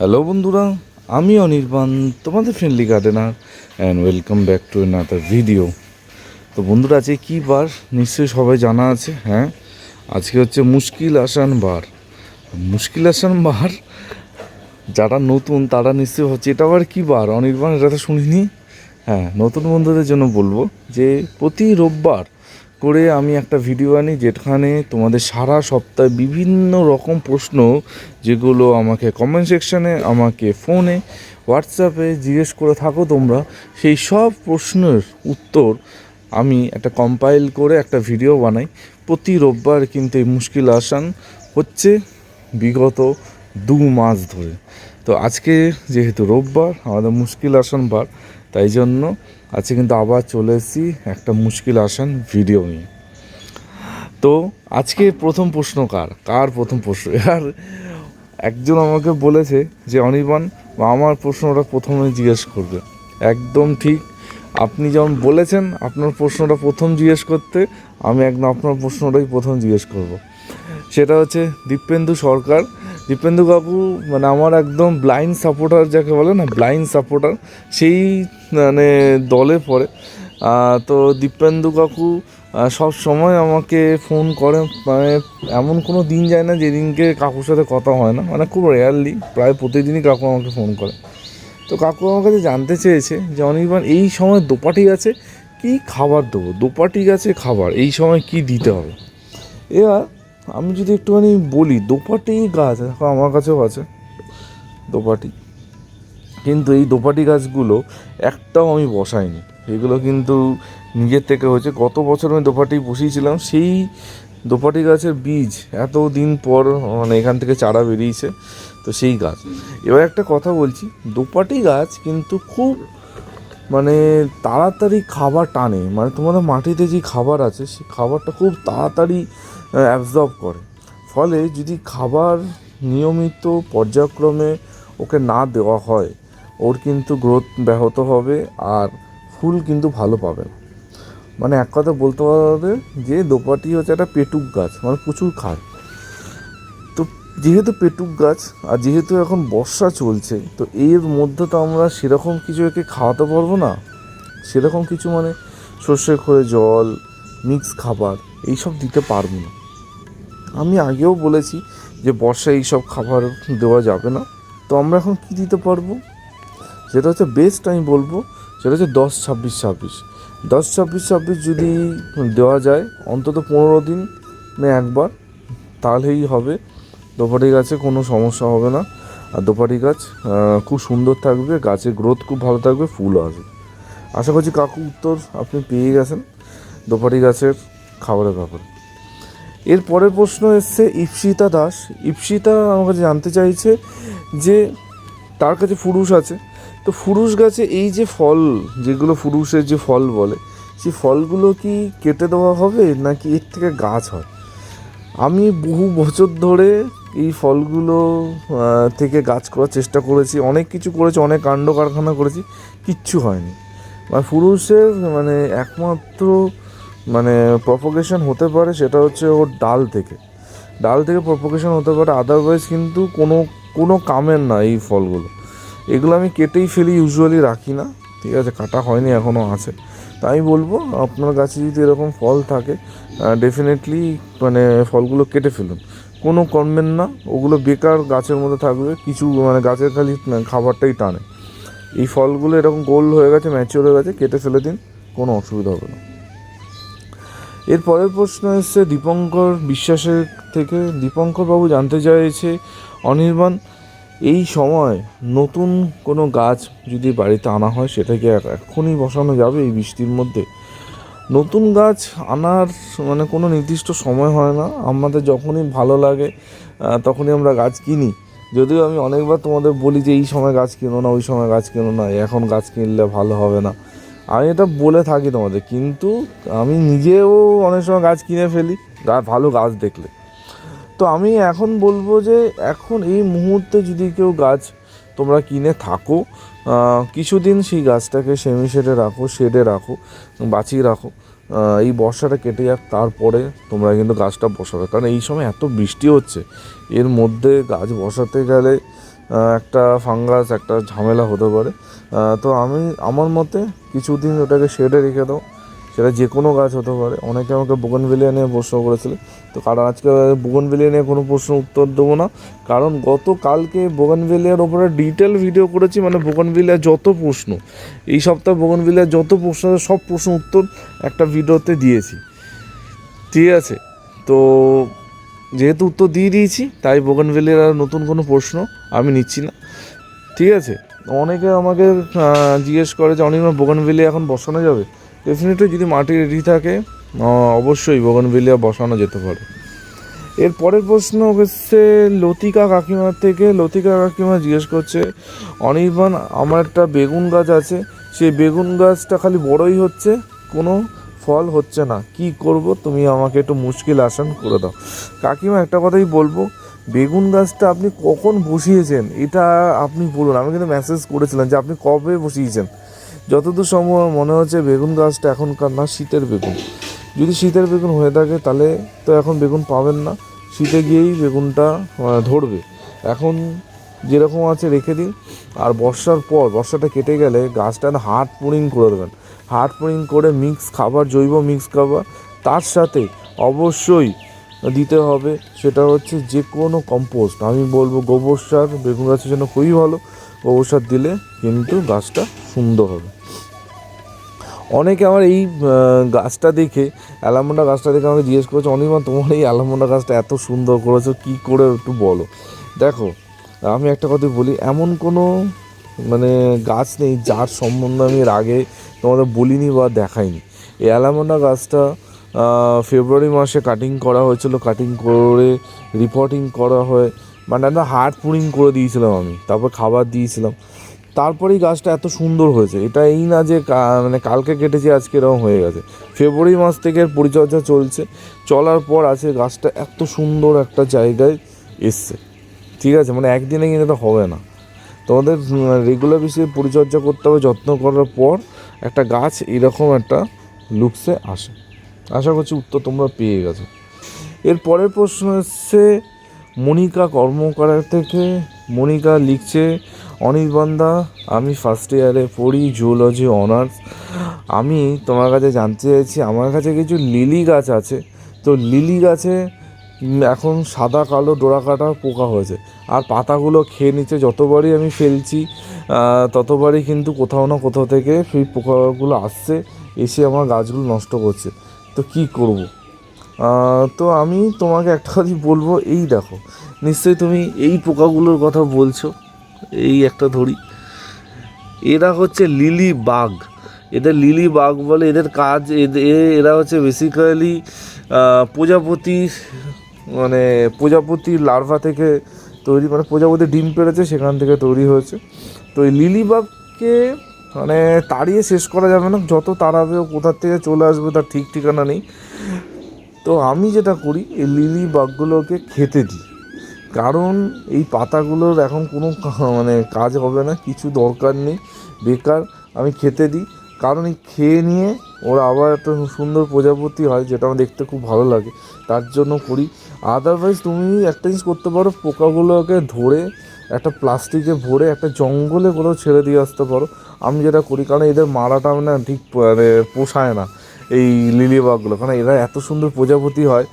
Hello বন্ধুরা। আমি অনির্বাণ, তোমাদের friendly gardener and welcome back to another video তো বন্ধুরা, আজকে কী বার? নিশ্চয়ই সবাই জানা আছে হ্যাঁ? আজকে হচ্ছে মুশকিল আসান বার। মুশকিল আসান বার, যারা নতুন, তারা নিশ্চয়ই হচ্ছে এটা আবার কী বার? অনির্বাণ, এটা তো শুনিনি। হ্যাঁ নতুন বন্ধুদের জন্য বলব যে, প্রতি রোববার করে আমি একটা ভিডিও আনি যেখানে তোমাদের সারা সপ্তাহে বিভিন্ন রকম প্রশ্ন যেগুলো আমাকে কমেন্ট সেকশানে আমাকে ফোনে হোয়াটসঅ্যাপে জিজ্ঞেস করে থাকো তোমরা। সেই সব প্রশ্নের উত্তর আমি একটা কম্পাইল করে একটা ভিডিও বানাই। প্রতি রোববার কিন্তু এই মুশকিল আসান হচ্ছে বিগত দু মাস ধরে। তো আজকে যেহেতু রোববার, আমাদের মুশকিল আসান বার, তাই জন্য আজকে কিন্তু আবার চলে এসেছি একটা মুশকিল আসান ভিডিও নিয়ে। তো আজকে প্রথম প্রশ্ন কার? কার প্রথম প্রশ্ন? আর একজন আমাকে বলেছে যে, অনির্বাণ, আমার প্রশ্নটা প্রথমে জিজ্ঞেস করবে। একদম ঠিক। আপনি যেমন বলেছেন, আপনার প্রশ্নটা প্রথম জিজ্ঞেস করতে, আমি একদম আপনার প্রশ্নটাই প্রথম জিজ্ঞেস করব। সেটা হচ্ছে দীপেন্দু সরকার। দীপেন্দু কাকু মানে আমার একদম ব্লাইন্ড সাপোর্টার যাকে বলে না ব্লাইন্ড সাপোর্টার সেই মানে দলে পড়ে। তো দীপেন্দু কাকু সব সময় আমাকে ফোন করে মানে এমন কোনো দিন যায় না যেদিনকে কাকুর সাথে কথা হয় না। মানে খুব রেয়ারলি প্রায় প্রতিদিনই কাকু আমাকে ফোন করে। তো কাকু আমার কাছে জানতে চেয়েছে যে অনির্বাণ এই সময় দোপাটি গাছে কি খাবার দেবো? দোপাটি গাছে খাবার, এই সময় কি দিতে হবে? এবার আমি যদি একটুখানি বলি, দোপাটি গাছ, দেখো আমার কাছেও আছে দোপাটি। কিন্তু এই দোপাটি গাছগুলো একটাও আমি বসাইনি। এগুলো কিন্তু নিজের থেকে হয়েছে। গত বছর আমি দোপাটি বসিয়েছিলাম, সেই দোপাটি গাছের বীজ এত দিন পর মানে এখান থেকে চারা বেরিয়েছে, তো সেই গাছ। এবার একটা কথা বলছি, দোপাটি গাছ কিন্তু খুব মানে তাড়াতাড়ি খাবার টানে। মানে তোমাদের মাটিতে যে খাবার আছে সেই খাবারটা খুব তাড়াতাড়ি অ্যাবজর্ব করে। ফলে যদি খাবার নিয়মিত পর্যায়ক্রমে ওকে না দেওয়া হয়, ওর কিন্তু গ্রোথ ব্যাহত হবে আর ফুল কিন্তু ভালো পাবে না। মানে এক কথা বলতে পারবে যে, দোপাটি হচ্ছে একটা পেটুক গাছ মানে প্রচুর খায়। তো যেহেতু পেটুক গাছ আর যেহেতু এখন বর্ষা চলছে, তো এর মধ্যে তো আমরা সেরকম কিছু একে খাওয়াতে পারব না। সেরকম কিছু মানে সর্ষে খোয়ে জল মিক্স খাবার, এইসব দিতে পারব না। আমি আগেও বলেছি যে বর্ষায় এইসব খাবার দেওয়া যাবে না। তো আমরা এখন কী দিতে পারব? যেটা হচ্ছে বেস্ট আমি বলব, সেটা হচ্ছে দশ ছাব্বিশ ছাব্বিশ। দশ ছাব্বিশ ছাব্বিশ যদি দেওয়া যায়, অন্তত পনেরো দিন একবার, তাহলেই হবে। দোপাটি গাছে কোনো সমস্যা হবে না। আর দোপাটি গাছ খুব সুন্দর থাকবে গাছের গ্রোথ খুব ভালো থাকবে, ফুল আসবে। আশা করছি কাকু উত্তর আপনি পেয়ে গেছেন দোপাটি গাছের খাবারের ব্যাপারে। এর পরের প্রশ্ন এসছে ইপসিতা দাস। ইপসিতা আমার কাছে জানতে চাইছে যে তার কাছে ফুরুষ আছে। তো ফুরুষ গাছে এই যে ফল, যেগুলো ফুরুষের যে ফল বলে, সেই ফলগুলো কি কেটে দেওয়া হবে নাকি এর থেকে গাছ হয়? আমি বহু বছর ধরে এই ফলগুলো থেকে গাছ করার চেষ্টা করেছি। অনেক কিছু করেছি, অনেক কাণ্ড কারখানা করেছি, কিচ্ছু হয়নি। মানে পুরুষের মানে একমাত্র মানে প্রপোগেশন হতে পারে সেটা হচ্ছে ওর ডাল থেকে। ডাল থেকে প্রপোগেশন হতে পারে আদারওয়াইজ কিন্তু কোনো কোনো কামের না এই ফলগুলো। এগুলো আমি কেটেই ফেলি ইউজুয়ালি রাখি না, ঠিক আছে, কাটা হয়নি, এখনও আছে। তাই আমি বলব, আপনার গাছে যদি এরকম ফল থাকে ডেফিনেটলি মানে ফলগুলো কেটে ফেলুন। কোনো করবেন না, ওগুলো বেকার গাছের মধ্যে থাকবে, কিছু মানে গাছের খালি খাবারটাই টানে। এই ফলগুলো এরকম গোল হয়ে গেছে ম্যাচিওর হয়ে গেছে, কেটে ফেলে দিন, কোনো অসুবিধা হবে না। এর পরের প্রশ্ন এসছে দীপঙ্কর বিশ্বাসের থেকে দীপঙ্কর বাবু জানতে চাইছে, অনির্বাণ, এই সময় নতুন কোনো গাছ যদি বাড়িতে আনা হয় সেটাকে এক্ষুনি বসানো যাবে এই বৃষ্টির মধ্যে? নতুন গাছ আনার মানে কোনো নির্দিষ্ট সময় হয় না। আমাদের যখনই ভালো লাগে তখনই আমরা গাছ কিনি। যদিও আমি অনেকবার তোমাদের বলি যে, এই সময় গাছ কিনো না, ওই সময় গাছ কিনো না, এখন গাছ কিনলে ভালো হবে না। আমি এটা বলে থাকি তোমাদের, কিন্তু আমি নিজেও অনেক সময় গাছ কিনে ফেলি ভালো গাছ দেখলে। তো আমি এখন বলব যে, এখন এই মুহূর্তে যদি কেউ গাছ তোমরা কিনে থাকো কিছুদিন সেই গাছটাকে সেমি শেডে রাখো শেডে রাখো, বাঁচিয়ে রাখো এই বর্ষাটা কেটে যাক, তারপরে তোমরা কিন্তু গাছটা বসাবে। কারণ এই সময় এত বৃষ্টি হচ্ছে, এর মধ্যে গাছ বসাতে গেলে একটা ফাঙ্গাস একটা ঝামেলা হতে পারে। তো আমি, আমার মতে কিছুদিন ওটাকে শেডে রেখে দাও। সেটা যে কোনো গাছ হতে পারে। অনেকে আমাকে বোগনভেলিয়া নিয়ে প্রশ্ন করেছিল। তো কারণ আজকে বোগনভেলিয়া নিয়ে কোনো প্রশ্ন উত্তর দেবো না? কারণ গতকালকে বোগনভেলিয়ার ওপরে ডিটেল ভিডিও করেছি মানে বোগনভেলিয়ার যত প্রশ্ন। এই সপ্তাহে বোগনভেলিয়ার যত প্রশ্ন সব প্রশ্ন উত্তর একটা ভিডিওতে দিয়েছি। ঠিক আছে? তো যেহেতু উত্তর দিয়ে দিয়েছি, তাই বোগনভেলিয়ার আর নতুন কোনো প্রশ্ন আমি নিচ্ছি না। ঠিক আছে? অনেকে আমাকে জিজ্ঞেস করে যে, অনির্বাণ বোগনভেলিয়া এখন বসানো যাবে? ডেফিনেটলি যদি মাটি রেডি থাকে অবশ্যই বোগনভেলিয়া বসানো যেতে পারে। এর পরের প্রশ্ন হচ্ছে, লতিকা কাকিমার থেকে, লতিকা কাকিমা জিজ্ঞেস করছে, অনির্বাণ, আমার একটা বেগুন গাছ আছে, সেই বেগুন গাছটা খালি বড়ই হচ্ছে, কোনো ফল হচ্ছে না। কি করব? তুমি আমাকে একটু মুশকিল আসান করে দাও। কাকিমা, একটা কথাই বলব। বেগুন গাছটা আপনি কখন বসিয়েছেন? এটা আপনি বলুন। আমি কিন্তু মেসেজ করেছিলাম যে আপনি কবে বসিয়েছেন? যতদূর সম্ভব মনে হচ্ছে বেগুন গাছটা এখনকার না, শীতের বেগুন। যদি শীতের বেগুন হয়ে থাকে, তাহলে তো এখন বেগুন পাবেন না। শীতে গিয়েই বেগুনটা ধরবে। এখন যেরকম আছে রেখে দিন। আর বর্ষার পর, বর্ষাটা কেটে গেলে গাছটা না হার্ড পুরিং করে দেবেন। হার্ড পুরিং করে মিক্স খাবার, জৈব মিক্স খাবার, তার সাথে অবশ্যই দিতে হবে সেটা হচ্ছে যে কোনো কম্পোস্ট আমি বলব গোবর সার, বেগুন গাছের জন্য খুবই ভালো। গোবর সার দিলে কিন্তু গাছটা সুন্দর হবে। অনেকে আমার এই গাছটা দেখে, অ্যালামন্ডা গাছটা দেখে আমাকে জিজ্ঞেস করেছে, অনির্বাণ, তোমার এই অ্যালামন্ডা গাছটা এত সুন্দর করেছ, কী করে একটু বলো? দেখো, আমি একটা কথা বলি, এমন কোনো মানে গাছ নেই যার সম্বন্ধে আমি এর আগে তোমাদের বলিনি বা দেখাইনি। এই অ্যালামন্ডা গাছটা ফেব্রুয়ারি মাসে কাটিং করা হয়েছিল কাটিং করে রিপোর্টিং করা হয়। মানে একটা হার্ড পুরিং করে দিয়েছিলাম আমি, তারপর খাবার দিয়েছিলাম। তারপরেই গাছটা এত সুন্দর হয়েছে। এটা এই না যে মানে কালকে কেটেছে, আজকে এরকম হয়ে গেছে। ফেব্রুয়ারি মাস থেকে পরিচর্যা চলছে। চলার পর আছে গাছটা এত সুন্দর একটা জায়গায় এসছে। ঠিক আছে? মানে একদিনে কিন্তু এটা হবে না। তোমাদের রেগুলার বিষয়ে পরিচর্যা করতে হবে, যত্ন করার পর একটা গাছ এরকম একটা লুকসে আসে। আশা করছি উত্তর তোমরা পেয়ে গেছো। এর পরের প্রশ্ন এসছে, মনিকা কর্মকারের থেকে, মনিকা লিখছে অনির্বাণদা আমি ফার্স্ট ইয়ারে পড়ি জুওলজি অনার্স আমি তোমার কাছে জানতে চাইছি, আমার কাছে কিছু লিলি গাছ আছে। তো লিলি গাছে এখন সাদা কালো ডোরা কাটা পোকা হয়েছে। আর পাতাগুলো খেয়ে নিচ্ছে, যতবারই আমি ফেলছি ততবারই কিন্তু কোথাও না কোথাও থেকে সেই পোকাগুলো আসছে, এসে আমার গাছগুলো নষ্ট করছে। তো কি করব? তো আমি তোমাকে একটা কথাই বলব, এই দেখো, নিশ্চয়ই তুমি এই পোকাগুলোর কথা বলছো, এই একটা ধরি। এরা হচ্ছে লিলি বাগ এদের লিলি বাগ বলে এদের কাজ এরা হচ্ছে বেসিক্যালি প্রজাপতি মানে প্রজাপতি লার্ভা থেকে তৈরি মানে প্রজাপতি ডিম পেড়েছে, সেখান থেকে তৈরি হয়েছে। তো এই লিলি বাগকে মানে তাড়িয়ে শেষ করা যাবে না, যত তাড়াবে ও কোথার থেকে চলে আসবে তার ঠিক ঠিকানা নেই। তো আমি যেটা করি, এই লিলি বাগগুলোকে খেতে দিই। কারণ এই পাতাগুলোর এখন কোনো মানে কাজ হবে না, কিছু দরকার নেই, বেকার, আমি খেতে দিই। কারণ এই খেয়ে নিয়ে ওরা আবার একটা সুন্দর প্রজাপতি হয়, যেটা আমার দেখতে খুব ভালো লাগে। তার জন্য করি। আদারওয়াইজ তুমি একটা জিনিস করতে পারো পোকাগুলোকে ধরে, একটা প্লাস্টিকে ভরে, একটা জঙ্গলে কোথাও ছেড়ে দিয়ে আসতে পারো। আমি যেটা করি, কারণ এদের মারাটা না ঠিক মানে পোষায় না। এই লিলি বাগগুলো কারণ এরা এত সুন্দর প্রজাপতি হয়,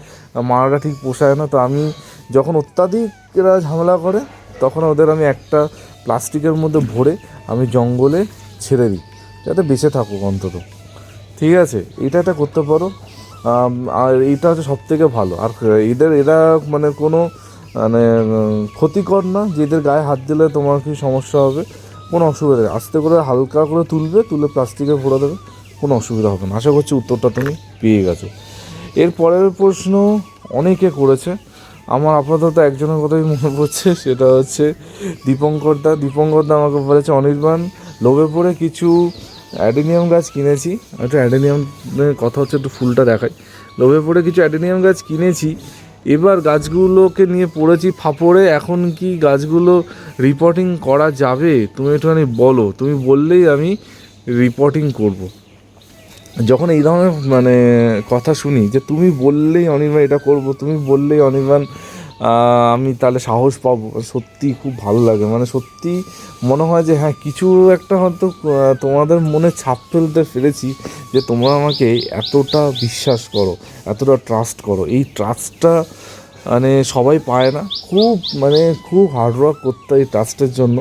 মারাটা ঠিক পোষায় না। তো আমি যখন অত্যাধিক এরা ঝামেলা করে, তখন ওদের আমি একটা প্লাস্টিকের মধ্যে ভরে আমি জঙ্গলে ছেড়ে দিই, যাতে বেঁচে থাকুক অন্তত। ঠিক আছে? এটা একটা করতে পারো। আর এটা হচ্ছে সব থেকে ভালো। আর এদের, এরা মানে কোনো মানে ক্ষতিকর না, যে এদের গায়ে হাত দিলে তোমার কি সমস্যা হবে, কোনো অসুবিধা নেই। আস্তে করে হালকা করে তুলবে, তুলে প্লাস্টিকে ভরে দেবে, কোনো অসুবিধা হবে না। আশা করছি উত্তরটা তুমি পেয়ে গেছো। এর পরের প্রশ্ন অনেকে করেছে। আমার আপাতত একজনের কথাই মনে পড়ছে, সেটা হচ্ছে দীপঙ্কর দা। দীপঙ্কর দা আমাকে বলেছে, অনির্বাণ, লোভে পড়ে কিছু অ্যাডেনিয়াম গাছ কিনেছি। একটা অ্যাডেনিয়ামের কথা হচ্ছে একটু ফুলটা দেখাই। লোভে পড়ে কিছু অ্যাডেনিয়াম গাছ কিনেছি। এবার গাছগুলোকে নিয়ে পড়েছি ফাপড়ে। এখন কি গাছগুলো রিপোর্টিং করা যাবে? তুমি একটুখানি বলো। তুমি বললেই আমি রিপোর্টিং করব। যখন এই ধরনের মানে কথা শুনি যে তুমি বললেই অনির্বাণ এটা করব, তুমি বললেই অনির্বাণ আমি তাহলে সাহস পাবো। সত্যি খুব ভালো লাগে। মানে সত্যি মনে হয় যে হ্যাঁ কিছু একটা হয়তো তোমাদের মনে ছাপ ফেলতে পেরেছি যে, তোমরা আমাকে এতটা বিশ্বাস করো, এতটা ট্রাস্ট করো। এই ট্রাস্টটা মানে সবাই পায় না। খুব মানে খুব হার্ডওয়ার্ক করতে এই ট্রাস্টের জন্য।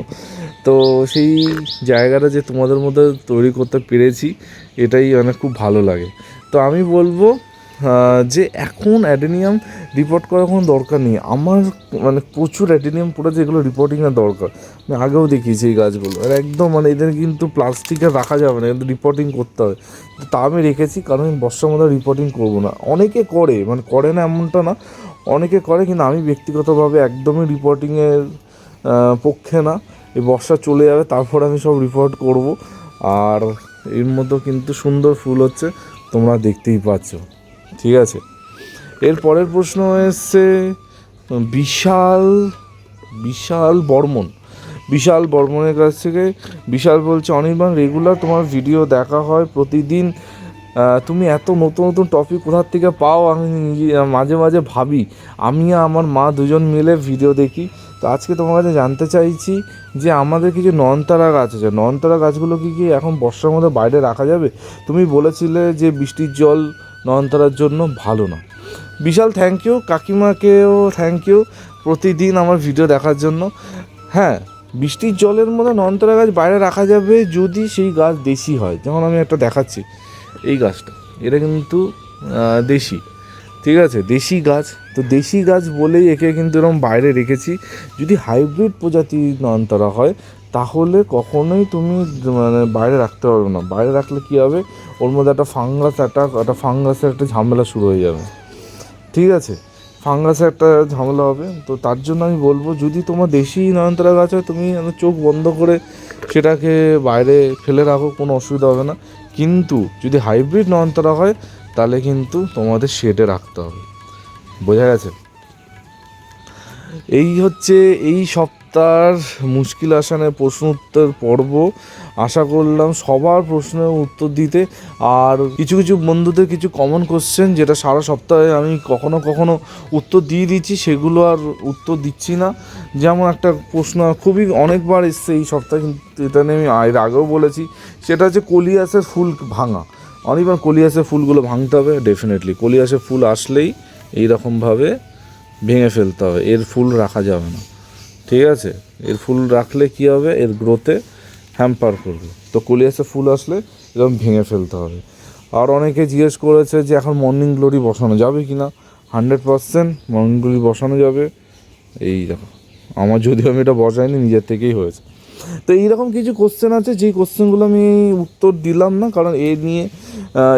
তো সেই জায়গাটা যে তোমাদের মধ্যে তৈরি করতে পেরেছি, এটাই মানে খুব ভালো লাগে। তো আমি বলব যে এখন অ্যাডেনিয়াম রিপোর্ট করার কোনো দরকার নেই। আমার মানে প্রচুর অ্যাডেনিয়াম পড়েছে এগুলো রিপোর্টিংয়ের দরকার। আমি আগেও দেখিয়েছি এই গাছগুলো। আর একদম মানে এদের কিন্তু প্লাস্টিকে রাখা যাবে না, এদের রিপোর্টিং করতে হবে। তো আমি রেখেছি, কারণ আমি বর্ষার মধ্যে রিপোর্টিং করব না। অনেকে করে মানে করে না এমনটা না। অনেকে করে, কিন্তু আমি ব্যক্তিগতভাবে একদমই রিপোর্টিংয়ের পক্ষে না। এই বর্ষা চলে যাবে, তারপর আমি সব রিপোর্ট করব। আর এর মধ্যেও কিন্তু সুন্দর ফুল হচ্ছে, তোমরা দেখতেই পাচ্ছ। ঠিক আছে। এর পরের প্রশ্ন এসছে, বিশাল বিশাল বর্মন। বিশাল বর্মনের কাছ থেকে, বিশাল বলছে, অনির্বাণ রেগুলার তোমার ভিডিও দেখা হয় প্রতিদিন। তুমি এত নতুন নতুন টপিক কোথার থেকে পাও? আমি মাঝে মাঝে ভাবি। আমি আমার মা দুজন মিলে ভিডিও দেখি। তো আজকে তোমার কাছে জানতে চাইছি যে আমাদের কিছু নয়নতারা গাছ আছে। নয়নতারা গাছগুলো কি কি এখন বর্ষার মধ্যে বাইরে রাখা যাবে? তুমি বলেছিলে যে বৃষ্টির জল নয়নতারার জন্য ভালো না। বিশাল থ্যাংক ইউ কাকিমাকেও থ্যাংক ইউ প্রতিদিন আমার ভিডিও দেখার জন্য। হ্যাঁ বৃষ্টির জলের মধ্যে নয়নতারা গাছ বাইরে রাখা যাবে যদি সেই গাছ দেশি হয়। যেমন আমি একটা দেখাচ্ছি, এই গাছটা। এটা কিন্তু দেশি। ঠিক আছে, দেশি গাছ। তো দেশি গাছ বলেই একে কিন্তু এরকম বাইরে রেখেছি। যদি হাইব্রিড প্রজাতি নয়নতারা হয় তাহলে কখনোই তুমি মানে বাইরে রাখতে পারবে না। বাইরে রাখলে কী হবে? ওর মধ্যে একটা ফাঙ্গাস একটা একটা ফাঙ্গাসের একটা ঝামেলা শুরু হয়ে যাবে। ঠিক আছে? ফাঙ্গাসে একটা ঝামেলা হবে। তো তার জন্য আমি বলব, যদি তোমার দেশি নয়নতারা গাছ হয়, তুমি চোখ বন্ধ করে সেটাকে বাইরে ফেলে রাখো, কোনো অসুবিধা হবে না। কিন্তু যদি হাইব্রিড নয়নতারা হয়, তাহলে কিন্তু তোমাদের শেডে রাখতে হবে। বোঝা গেছে? এই হচ্ছে, এই সপ্তাহের মুশকিল আসানের প্রশ্ন উত্তর পর্ব আশা করলাম সবার প্রশ্নের উত্তর দিতে। আর কিছু কিছু বন্ধুদের কিছু কমন কোশ্চেন যেটা সারা সপ্তাহে আমি কখনো কখনো উত্তর দিয়ে দিচ্ছি, সেগুলো আর উত্তর দিচ্ছি না। যেমন একটা প্রশ্ন, খুবই অনেকবার এসছে এই সপ্তাহে, কিন্তু এটা নিয়ে আমি এর আগেও বলেছি। সেটা হচ্ছে কলিয়াসের ফুল ভাঙা। অনেকবার কলিয়াসের ফুলগুলো ভাঙতে হবে ডেফিনেটলি কলিয়াসের ফুল আসলেই এইরকমভাবে ভেঙে ফেলতে হবে, এর ফুল রাখা যাবে না। ঠিক আছে? এর ফুল রাখলে কি হবে? এর গ্রোথে হ্যাম্পার করবে। তো কলিয়াসে ফুল আসলে এরকম ভেঙে ফেলতে হবে। আর অনেকে জিজ্ঞেস করেছে যে এখন মর্নিং গ্লোরি বসানো যাবে কি না হান্ড্রেড পারসেন্ট মর্নিং গ্লোরি বসানো যাবে। এই দেখো, আমার যদিও আমি এটা বসাইনি, নিজের থেকেই হয়েছে। তো এইরকম কিছু কোশ্চেন আছে, যেই কোশ্চেনগুলো আমি উত্তর দিলাম না, কারণ এ নিয়ে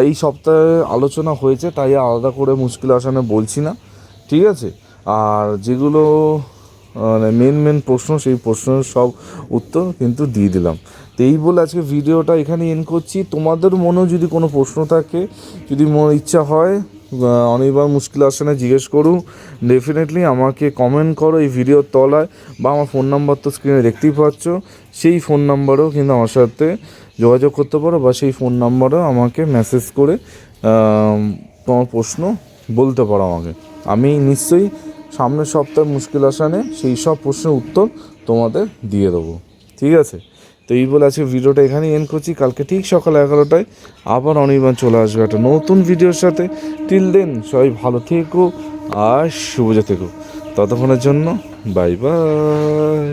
এই সপ্তাহে আলোচনা হয়েছে, তাই আলাদা করে মুশকিল আসানে বলছি না। ঠিক আছে? আর যেগুলো মানে মেন মেন প্রশ্ন, সেই প্রশ্নের সব উত্তর কিন্তু দিয়ে দিলাম। তো এই বলে আজকে ভিডিওটা এখানে এন্ড করছি। তোমাদের মনেও যদি কোনো প্রশ্ন থাকে, যদি ইচ্ছা হয় অনেকবার মুশকিল আসনে জিজ্ঞেস করুন। ডেফিনেটলি আমাকে কমেন্ট করো এই ভিডিওর তলায়, বা আমার ফোন নাম্বার তো স্ক্রিনে দেখতেই পাচ্ছ। সেই ফোন নাম্বারেও কিন্তু আমার সাথে যোগাযোগ করতে পারো, বা সেই ফোন নাম্বারেও আমাকে মেসেজ করে তোমার প্রশ্ন বলতে পারো আমাকে। আমি নিশ্চয়ই সামনের সপ্তাহে মুশকিল আসানে সেই সব প্রশ্নের উত্তর তোমাদের দিয়ে দেবো। ঠিক আছে? তো এই বলে আজকে ভিডিওটা এখানেই এন করছি। কালকে ঠিক সকাল এগারোটায় আবার অনির্বাণ চলে আসবে একটা নতুন ভিডিওর সাথে। টিল দেন সবাই ভালো থেকো আর শুভজা থেকো ততক্ষণের জন্য বাই বাই